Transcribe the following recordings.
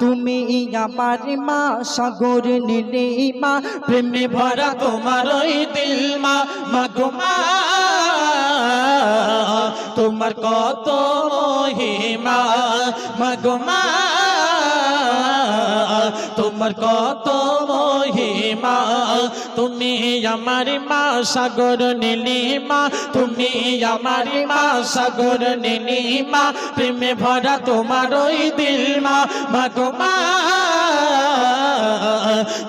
তুমি আমার মা, সাগর নীলিমা প্রেমে ভরা তোমার ওই দিল মা। মা তোমার কত মহিমা। মা মা তোমার কত মহিমা, তুমি আমার মা সাগর নীলিমা, তুমি আমার মা সাগর নীলিমা, প্রেমে ভরা তোমার ওই দিল মা মাগো মা,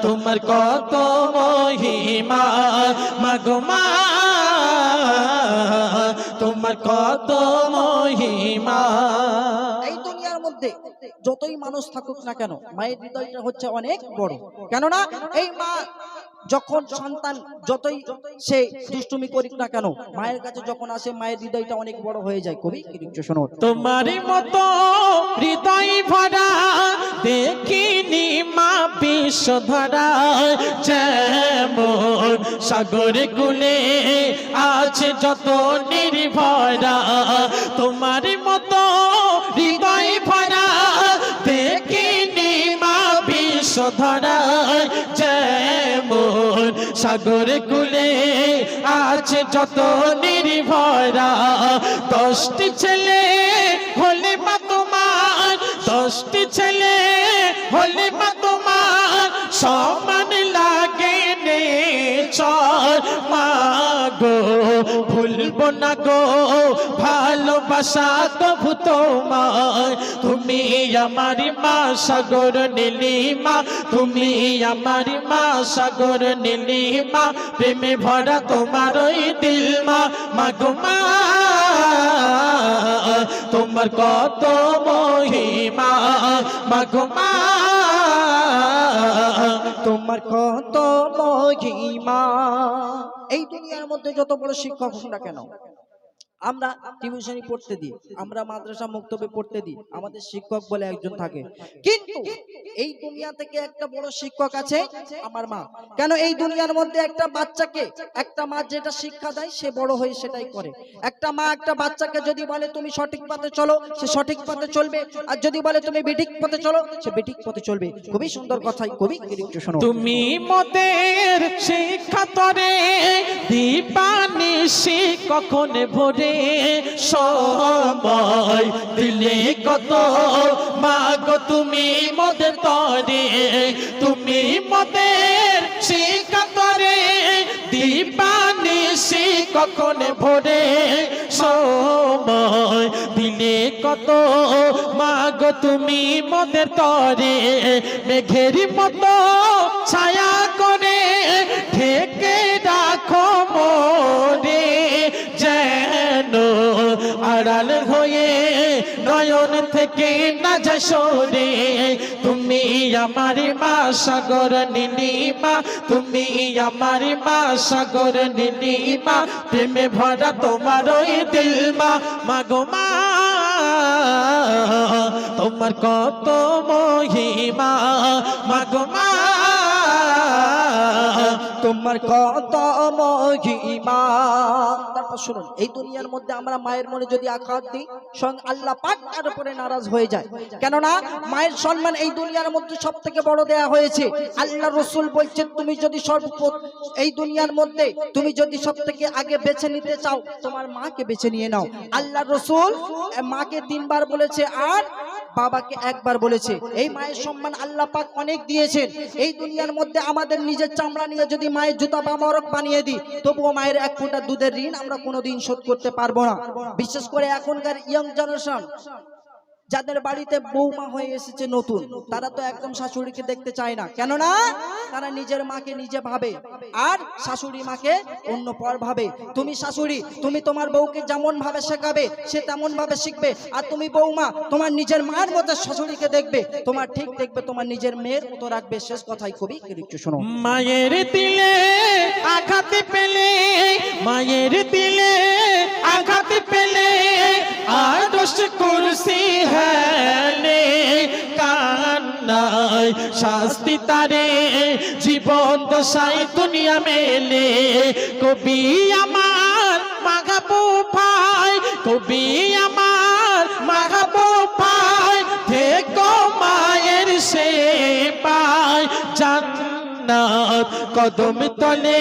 তোমার কত মহিমা মাগো মা, তোমার কত মহিমা। মধ্যে যতই মানুষ থাকুক না কেন, মায়ের হৃদয়টা হচ্ছে অনেক বড়। কেননা এই মা যখন সন্তান যতই সে দুষ্টুমি করিক না কেন, মায়ের কাছে যখন আসে, মায়ের হৃদয়টা অনেক বড় হয়ে যায়। কবি কিছু শোনো। তোমারই মতো হৃদয় ভরা, দেখিনি মা বিশ্বধরা যেমন সাগর গুলে আছে যত নির্ভরা তোমারই মতো বিশ্বধরা যেমন সাগর কুলে আছে যত নির্ভরা, দশটি ছেলে হলে মা তোমার, দশটি ছেলে হলে মা তোমার, সমান লাগে নে চর গো, ভুলবো না গো, ভালোবাসা তবু তোমার তুমি আমার মা, সাগর নীলিমা। তুমি আমার মা, সাগর নীলিমা। প্রেমে ভরা তোমার ওই দিল মা মাগো মা, তোমার কত মহিমা। মাগো মা, তোমার কত মহিমা। এই দুনিয়ার মধ্যে যত বড় শিক্ষক হোক না কেন আমরা টিউশনি পড়তে দিই, আমরা মাদ্রাসা মুক্তবে পড়তে দিই, আমাদের শিক্ষক বলে একজন থাকে। কিন্তু এই দুনিয়া থেকে একটা বড় শিক্ষক আছে আমার মা। কেন এই দুনিয়ার মধ্যে একটা বাচ্চাকে একটা মা যেটা শিক্ষা দেয়, সে বড় হয়ে সেটাই করে। একটা মা একটা বাচ্চাকে যদি বলে, তুমি সঠিক পথে চলো সে সঠিক পথে চলবে। আর যদি বলে, তুমি বেঠিক পথে চলো সে বেঠিক পথে চলবে। খুবই সুন্দর কথাই কবি তুমি মোদের শিক্ষা তরে দীপানিশি কখন ভোরে? সময় দিলে কত? মাগো, তুমি মোদের তরে, তুমি মোদের শিক্ষা তরে দীপানিশি কখন ভোরে? সময় দিলে কত? মাগো, তুমি মোদের তরে, মেঘের মতো ছায়া ঢেকে রাখো মোরে, যেন আড়াল হয়ে নয়ন থেকে না সরে। তুমি আমার মা সাগর নীলিমা, তুমি আমার মা সাগর নীলিমা, প্রেমে ভরা তোমার ওই দিল মা মাগো মা, তোমার কত মহিমা, মাগো মা তোমার কত তারপর শুনুন, এই দুনিয়ার মধ্যে আমরা মায়ের মনে যদি আঘাত দিই সঙ্গে আল্লাহ পাক তার উপরে নারাজ হয়ে যায়। কেননা মায়ের সম্মান এই দুনিয়ার মধ্যে সব থেকে বড় দেয়া হয়েছে। আল্লাহ রসুল বলছেন, তুমি যদি সর্ব এই দুনিয়ার মধ্যে তুমি যদি সব থেকে আগে বেছে নিতে চাও, তোমার মাকে বেছে নিয়ে নাও। আল্লাহ রসুল মাকে তিনবার বলেছে, আর বাবাকে একবার বলেছে, এই মায়ের সম্মান আল্লাহ পাক অনেক দিয়েছেন। এই দুনিয়ার মধ্যে আমাদের নিজের চামড়া নিয়ে যদি মায়ের জুতা বা মরক বানিয়ে দিই, তবুও মায়ের এক ফোঁটা দুধের ঋণ আমরা কোনোদিন শোধ করতে পারব না। বিশেষ করে এখনকার ইয়ং জেনারেশন যাদের বাড়িতে বৌমা হয়ে এসেছে নতুন, তারা তো একদম শাশুড়িকে দেখতে চায় না। কেননা, তারা নিজের মাকে নিজে ভাবে, আর শাশুড়ি মাকে অন্য পর ভাবে। তুমি শাশুড়ি, তুমি তোমার বউকে যেমন ভাবে শেখাবে, সে তেমন ভাবে শিখবে। আর তুমি বৌমা তোমার নিজের মার মতো শাশুড়িকে দেখবে, তোমার ঠিক দেখবে, তোমার নিজের মেয়ের মতো রাখবে। শেষ কথাই কবি একটু শোনো। মায়ের দিলে আঘাত পেলে, মায়ের দিলে আঘাত পেলে আদর্শ কুরসি হে কান্নায় শাস্তি তারে। জীবন দশাই দুনিয়া মেলে। কবি আমার মাগাবো ভাই কবি কদম তলে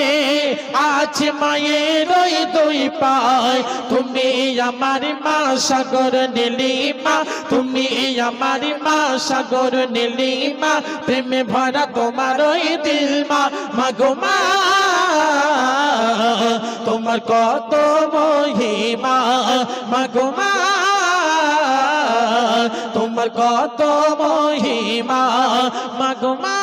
আছে মায়ের ওই দুই পায়। তুমি আমার মা সাগর নীলিমা, তুমি আমার মা সাগর নীলিমা, প্রেমে ভরা তোমার ওই দিল মা মাগো মা, তোমার কত মহিমা। মাগো মা, তোমার কত মহিমা। মাগো মা